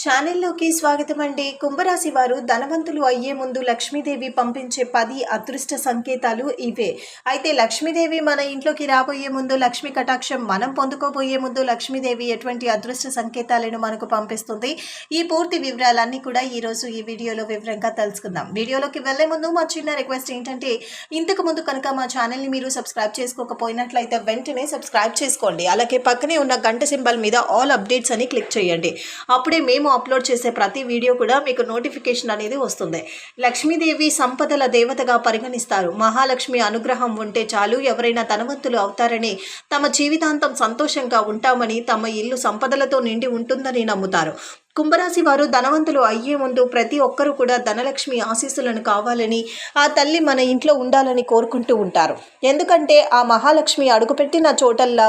ఛానల్లోకి స్వాగతం అండి కుంభరాశి వారు ధనవంతులు అయ్యే ముందు లక్ష్మీదేవి పంపించే పది అదృష్ట సంకేతాలు ఇవే. అయితే లక్ష్మీదేవి మన ఇంట్లోకి రాబోయే ముందు లక్ష్మీ కటాక్షం మనం పొందుకోబోయే ముందు లక్ష్మీదేవి ఎటువంటి అదృష్ట సంకేతాలను మనకు పంపిస్తుంది? ఈ పూర్తి వివరాలన్నీ కూడా ఈరోజు ఈ వీడియోలో వివరంగా తెలుసుకుందాం. వీడియోలోకి వెళ్ళే ముందు మా చిన్న రిక్వెస్ట్ ఏంటంటే ఇంతకు ముందు కనుక మా ఛానల్ని మీరు సబ్స్క్రైబ్ చేసుకోకపోయినట్లయితే వెంటనే సబ్స్క్రైబ్ చేసుకోండి. అలాగే పక్కనే ఉన్న గంట సింబల్ మీద ఆల్ అప్డేట్స్ అని క్లిక్ చేయండి. అప్పుడే మేము అప్లోడ్ చేసే ప్రతి వీడియో కూడా మీకు నోటిఫికేషన్ అనేది వస్తుంది. లక్ష్మీదేవి సంపదల దేవతగా పరిగణిస్తారు. మహాలక్ష్మి అనుగ్రహం ఉంటే చాలు ఎవరైనా ధనవంతులు అవుతారని తమ జీవితాంతం సంతోషంగా ఉంటామని తమ ఇల్లు సంపదలతో నిండి ఉంటుందని నమ్ముతారు. కుంభరాశి వారు ధనవంతులు అయ్యే ముందు ప్రతి ఒక్కరూ కూడా ధనలక్ష్మి ఆశీస్సులను కావాలని ఆ తల్లి మన ఇంట్లో ఉండాలని కోరుకుంటూ ఉంటారు. ఎందుకంటే ఆ మహాలక్ష్మి అడుగుపెట్టిన చోటల్లా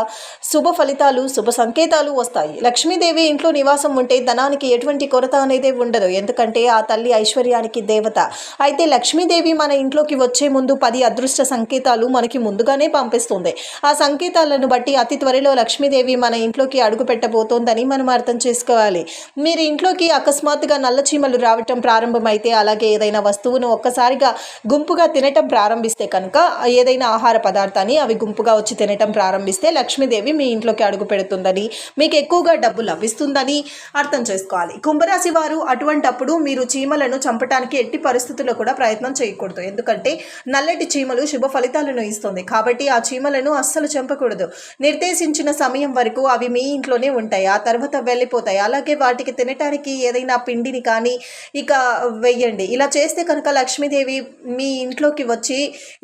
శుభ ఫలితాలు శుభ సంకేతాలు వస్తాయి. లక్ష్మీదేవి ఇంట్లో నివాసం ఉంటే ధనానికి ఎటువంటి కొరత అనేది ఉండదు. ఎందుకంటే ఆ తల్లి ఐశ్వర్యానికి దేవత. అయితే లక్ష్మీదేవి మన ఇంట్లోకి వచ్చే ముందు పది అదృష్ట సంకేతాలు మనకి ముందుగానే పంపిస్తుంది. ఆ సంకేతాలను బట్టి అతి త్వరలో లక్ష్మీదేవి మన ఇంట్లోకి అడుగు పెట్టబోతోందని మనం అర్థం చేసుకోవాలి. మీరు ఇంట్లోకి అకస్మాత్తుగా నల్ల చీమలు రావటం ప్రారంభమైతే అలాగే ఏదైనా వస్తువును ఒక్కసారిగా గుంపుగా తినటం ప్రారంభిస్తే కనుక ఏదైనా ఆహార పదార్థాన్ని అవి గుంపుగా వచ్చి తినటం ప్రారంభిస్తే లక్ష్మీదేవి మీ ఇంట్లోకి అడుగు పెడుతుందని మీకు ఎక్కువగా డబ్బు లభిస్తుందని అర్థం చేసుకోవాలి. కుంభరాశి వారు అటువంటప్పుడు మీరు చీమలను చంపటానికి ఎట్టి పరిస్థితుల్లో కూడా ప్రయత్నం చేయకూడదు. ఎందుకంటే నల్లటి చీమలు శుభ ఫలితాలను ఇస్తుంది. కాబట్టి ఆ చీమలను అస్సలు చంపకూడదు. నిర్దేశించిన సమయం వరకు అవి మీ ఇంట్లోనే ఉంటాయి. ఆ తర్వాత వెళ్ళిపోతాయి. అలాగే వాటికి తినటానికి ఏదైనా పిండిని కానీ ఇక వెయ్యండి. ఇలా చేస్తే కనుక లక్ష్మీదేవి మీ ఇంట్లోకి వచ్చి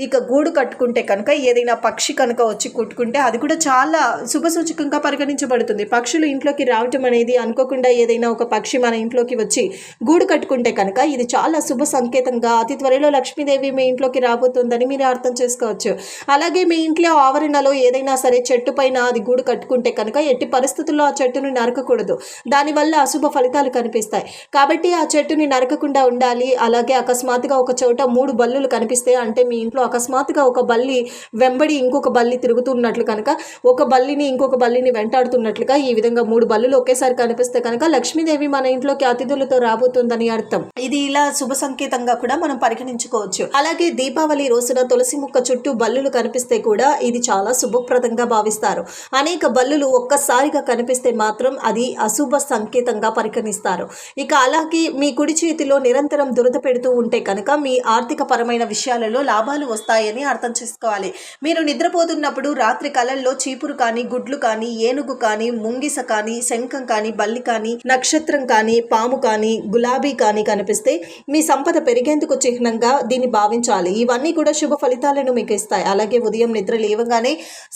ఇక గూడు కట్టుకుంటే కనుక ఏదైనా పక్షి కనుక వచ్చి కుట్టుకుంటే అది కూడా చాలా శుభసూచకంగా పరిగణించబడుతుంది. పక్షులు ఇంట్లోకి రావటం అనేది అనుకోకుండా ఏదైనా ఒక పక్షి మన ఇంట్లోకి వచ్చి గూడు కట్టుకుంటే కనుక ఇది చాలా శుభ సంకేతంగా అతి త్వరలో లక్ష్మీదేవి మీ ఇంట్లోకి రాబోతుందని మీరు అర్థం చేసుకోవచ్చు. అలాగే మీ ఇంట్లో ఆవరణలో ఏదైనా సరే చెట్టు పైన అది గూడు కట్టుకుంటే కనుక ఎట్టి పరిస్థితుల్లో ఆ చెట్టును నరకకూడదు. దానివల్ల అశుభ ఫలితాలు కనిపిస్తాయి. కాబట్టి ఆ చెట్టుని నరకకుండా ఉండాలి. అలాగే అకస్మాత్తుగా ఒక చోట మూడు బల్లులు కనిపిస్తాయి అంటే మీ ఇంట్లో అకస్మాత్తుగా ఒక బల్లి వెంబడి ఇంకొక బల్లి తిరుగుతున్నట్లు కనుక ఒక బల్లిని ఇంకొక బల్లిని వెంటాడుతున్నట్లుగా ఈ విధంగా మూడు బల్లులు ఒకేసారి కనిపిస్తే కనుక లక్ష్మీదేవి మన ఇంట్లోకి అతిథులతో రాబోతుందని అర్థం. ఇది ఇలా శుభ సంకేతంగా కూడా మనం పరిగణించుకోవచ్చు. అలాగే దీపావళి రోజున తులసి ముక్క చుట్టూ బల్లులు కనిపిస్తే కూడా ఇది చాలా శుభప్రదంగా భావిస్తారు. అనేక బల్లులు ఒక్కసారిగా కనిపిస్తే మాత్రం అది అశుభ సంకేతంగా పరిగణిస్తారు. ఇక అలాగే మీ కుడి చేతిలో నిరంతరం దురద పెడుతూ ఉంటే కనుక మీ ఆర్థిక పరమైన విషయాలలో లాభాలు వస్తాయని అర్థం చేసుకోవాలి. మీరు నిద్రపోతున్నప్పుడు రాత్రి కళల్లో చీపురు కానీ గుడ్లు కానీ ఏనుగు కానీ ముంగిస కానీ శంఖం కానీ బల్లి కానీ నక్షత్రం కానీ పాము కానీ గులాబీ కానీ కనిపిస్తే మీ సంపద పెరిగేందుకు చిహ్నంగా దీన్ని భావించాలి. ఇవన్నీ కూడా శుభ ఫలితాలను మీకు ఇస్తాయి. అలాగే ఉదయం నిద్ర లేవగానే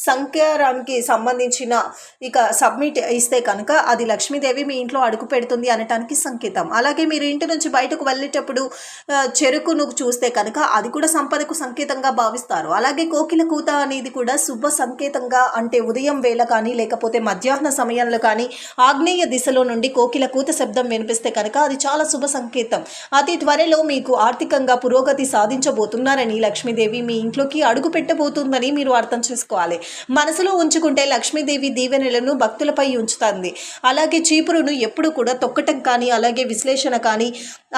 సంఖ్యారానికి సంబంధించిన ఇక సబ్మిట్ ఇస్తే కనుక అది లక్ష్మీదేవి మీ ఇంట్లో అడుగు పెడుతుంది అనటానికి సంకేతం. అలాగే మీరు ఇంటి నుంచి బయటకు వెళ్ళేటప్పుడు చెరుకును చూస్తే కనుక అది కూడా సంపదకు సంకేతంగా భావిస్తారు. అలాగే కోకిల కూత అనేది కూడా శుభ సంకేతంగా అంటే ఉదయం వేళ కానీ లేకపోతే మధ్యాహ్న సమయంలో కానీ ఆగ్నేయ దిశలో నుండి కోకిల కూత శబ్దం వినిపిస్తే కనుక అది చాలా శుభ సంకేతం. అతి త్వరలో మీకు ఆర్థికంగా పురోగతి సాధించబోతున్నారని లక్ష్మీదేవి మీ ఇంట్లోకి అడుగు పెట్టబోతుందని మీరు అర్థం చేసుకోవాలి. మనసులో ఉంచుకుంటే లక్ష్మీదేవి దీవెనలను భక్తులపై ఉంచుతుంది. అలాగే చీపురును ఎప్పుడు కూడా తొక్కటం కానీ అలాగే విశ్లేషణ కానీ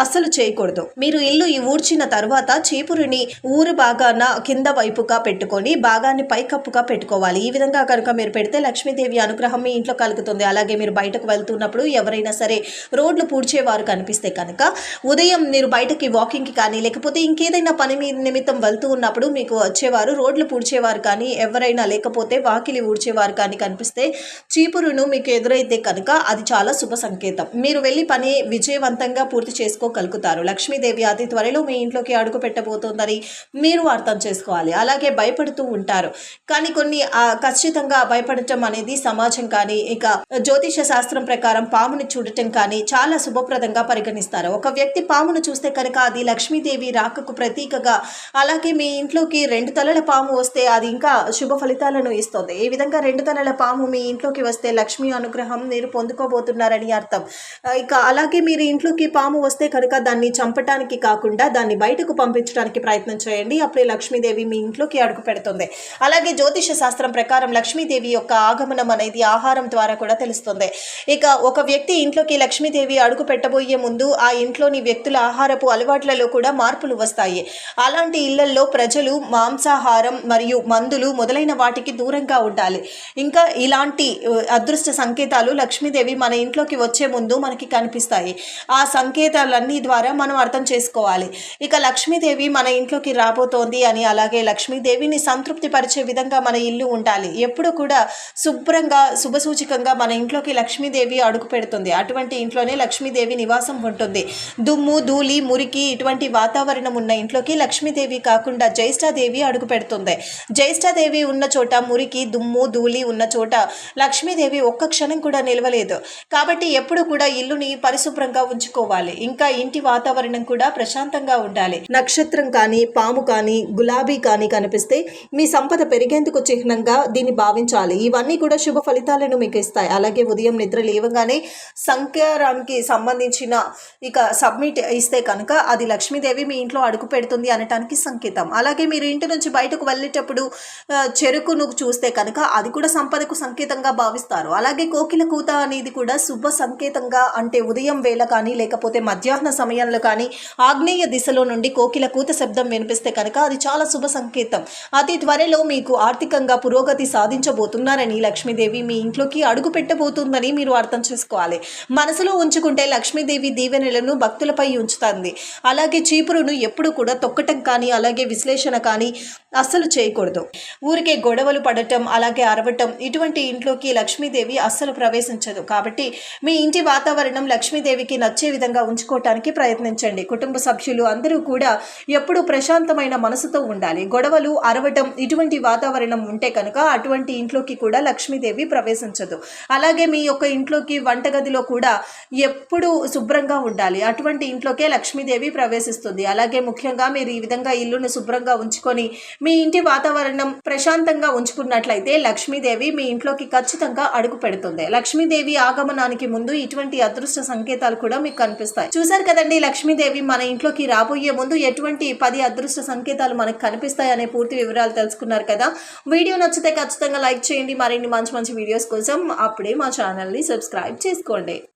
అస్సలు చేయకూడదు. మీరు ఇల్లు ఈ ఊడ్చిన తర్వాత చీపురుని ఊరు బాగాన కింద వైపుగా పెట్టుకొని భాగాన్ని పైకప్పుగా పెట్టుకోవాలి. ఈ విధంగా కనుక మీరు పెడితే లక్ష్మీదేవి అనుగ్రహం మీ ఇంట్లో కలుగుతుంది. అలాగే మీరు బయటకు వెళ్తున్నప్పుడు ఎవరైనా సరే రోడ్లు పూడ్చేవారు కనిపిస్తే కనుక ఉదయం మీరు బయటకి వాకింగ్కి కానీ లేకపోతే ఇంకేదైనా పని మీ నిమిత్తం వెళ్తూ ఉన్నప్పుడు మీకు వచ్చేవారు రోడ్లు పూడ్చేవారు కానీ ఎవరైనా లేకపోతే వాకిలి ఊడ్చేవారు కానీ కనిపిస్తే చీపురును మీకు ఎదురైతే కనుక అది చాలా శుభ సంకేతం. ఫలితం మీరు వెళ్ళి పని విజయవంతంగా పూర్తి చేసుకోగలుగుతారు. లక్ష్మీదేవి అతి త్వరలో మీ ఇంట్లోకి అడుగు పెట్టబోతోందని మీరు అర్థం చేసుకోవాలి. అలాగే భయపడుతూ ఉంటారు. కానీ కొన్ని ఖచ్చితంగా భయపడటం అనేది సమాజం కానీ ఇక జ్యోతిష శాస్త్రం ప్రకారం పాముని చూడటం కానీ చాలా శుభప్రదంగా పరిగణిస్తారు. ఒక వ్యక్తి పామును చూస్తే కనుక అది లక్ష్మీదేవి రాకకు ప్రతీకగా అలాగే మీ ఇంట్లోకి రెండు తలల పాము వస్తే అది ఇంకా శుభ ఫలితాలను ఇస్తుంది. ఈ విధంగా రెండు తలల పాము మీ ఇంట్లోకి వస్తే లక్ష్మీ అనుగ్రహం మీరు పొందుకోబోతున్నారని అర్థం. ఇక అలాగే మీరు ఇంట్లోకి పాము వస్తే కనుక దాన్ని చంపటానికి కాకుండా దాన్ని బయటకు పంపించడానికి ప్రయత్నం చేయండి. అప్పుడే లక్ష్మీదేవి మీ ఇంట్లోకి అడుగు పెడుతుంది. అలాగే జ్యోతిష శాస్త్రం ప్రకారం లక్ష్మీదేవి యొక్క ఆగమనం అనేది ఆహారం ద్వారా కూడా తెలుస్తుంది. ఇక ఒక వ్యక్తి ఇంట్లోకి లక్ష్మీదేవి అడుగు పెట్టబోయే ముందు ఆ ఇంట్లోని వ్యక్తుల ఆహారపు అలవాట్లలో కూడా మార్పులు వస్తాయి. అలాంటి ఇళ్ళల్లో ప్రజలు మాంసాహారం మరియు మందులు మొదలైన వాటికి దూరంగా ఉండాలి. ఇంకా ఇలాంటి అదృష్ట సంకేతాలు లక్ష్మీదేవి మన ఇంట్లోకి వచ్చే ముందు మనకి కనిపిస్తాయి. ఆ సంకేతాలన్నీ ద్వారా మనం అర్థం చేసుకోవాలి. ఇక లక్ష్మీదేవి మన ఇంట్లోకి రాబోతోంది అని అలాగే లక్ష్మీదేవిని సంతృప్తి పరిచే విధంగా మన ఇల్లు ఉండాలి. ఎప్పుడు కూడా శుభ్రంగా శుభసూచకంగా మన ఇంట్లోకి లక్ష్మీదేవి అడుగు పెడుతుంది. అటువంటి ఇంట్లోనే లక్ష్మీదేవి నివాసం ఉంటుంది. దుమ్ము ధూళి మురికి ఇటువంటి వాతావరణం ఉన్న ఇంట్లోకి లక్ష్మీదేవి కాకుండా జ్యేష్ఠాదేవి అడుగు పెడుతుంది. జ్యేష్ఠాదేవి ఉన్న చోట మురికి దుమ్ము ధూళి ఉన్న చోట లక్ష్మీదేవి ఒక్క క్షణం కూడా నిలవలేదు. కాబట్టి ఎప్పుడు కూడా ఇల్లుని పరిశుభ్రంగా ఉంచుకోవాలి. ఇంకా ఇంటి వాతావరణం కూడా ప్రశాంతంగా ఉండాలి. నక్షత్రం కానీ పాము కానీ గులాబీ కానీ కనిపిస్తే మీ సంపద పెరిగేందుకు చిహ్నంగా దీన్ని భావించాలి. ఇవన్నీ కూడా శుభ ఫలితాలను మీకు ఇస్తాయి. అలాగే ఉదయం నిద్ర లేవగానే సంఖ్యారానికి సంబంధించిన ఇక సబ్మిట్ ఇస్తే కనుక అది లక్ష్మీదేవి మీ ఇంట్లో అడుగు పెడుతుంది అనటానికి సంకేతం. అలాగే మీరు ఇంటి నుంచి బయటకు వెళ్ళేటప్పుడు చెరుకును చూస్తే కనుక అది కూడా సంపదకు సంకేతంగా భావిస్తారు. అలాగే కోకిల కూత అనేది కూడా శుభ సంకేతంగా అంటే ఉదయం వేళ కానీ లేకపోతే మధ్యాహ్న సమయంలో కానీ ఆగ్నేయ దిశలో నుండి కోకిల కూత శబ్దం వినిపిస్తే కనుక అది చాలా శుభ సంకేతం. అతి త్వరలో మీకు ఆర్థికంగా పురోగతి సాధించబోతున్నారని లక్ష్మీదేవి మీ ఇంట్లోకి అడుగు పెట్టబోతుందని మీరు అర్థం చేసుకోవాలి. మనసులో ఉంచుకుంటే లక్ష్మీదేవి దీవెనలను భక్తులపై ఉంచుతుంది. అలాగే చీపురును ఎప్పుడు కూడా తొక్కటం కానీ అలాగే విశ్లేషణ కానీ అస్సలు చేయకూడదు. ఊరికే గొడవలు పడటం అలాగే అరవటం ఇటువంటి ఇంట్లోకి లక్ష్మీదేవి అస్సలు ప్రవేశించదు. కాబట్టి మీ ఇంటి వాతావరణం లక్ష్మీదేవికి నచ్చే విధంగా ఉంచుకోవటానికి ప్రయత్నించండి. కుటుంబ సభ్యులు అందరూ కూడా ఎప్పుడూ ప్రశాంతమైన మనసుతో ఉండాలి. గొడవలు అరవటం ఇటువంటి వాతావరణం ఉంటే కనుక అటువంటి ఇంట్లోకి కూడా లక్ష్మీదేవి ప్రవేశించదు. అలాగే మీ యొక్క ఇంట్లోకి వంటగదిలో కూడా ఎప్పుడూ శుభ్రంగా ఉండాలి. అటువంటి ఇంట్లోకే లక్ష్మీదేవి ప్రవేశిస్తుంది. అలాగే ముఖ్యంగా మీరు ఈ విధంగా ఇల్లును శుభ్రంగా ఉంచుకొని మీ ఇంటి వాతావరణం ప్రశాంతంగా ఉంచుకున్నట్లయితే లక్ష్మీదేవి మీ ఇంట్లోకి ఖచ్చితంగా అడుగు పెడుతుంది. లక్ష్మీదేవి ఆగమనానికి ముందు ఇటువంటి అదృష్ట సంకేతాలు కూడా మీకు కనిపిస్తాయి. చూసారు కదండి లక్ష్మీదేవి మన ఇంట్లోకి రాబోయే ముందు ఎటువంటి పది అదృష్ట సంకేతాలు మనకు కనిపిస్తాయి అనే పూర్తి వివరాలు తెలుసుకున్నారు కదా. వీడియో నచ్చితే ఖచ్చితంగా లైక్ చేయండి. మరిన్ని మంచి మంచి వీడియోస్ కోసం అప్పుడే మా ఛానల్ని సబ్స్క్రైబ్ చేసుకోండి.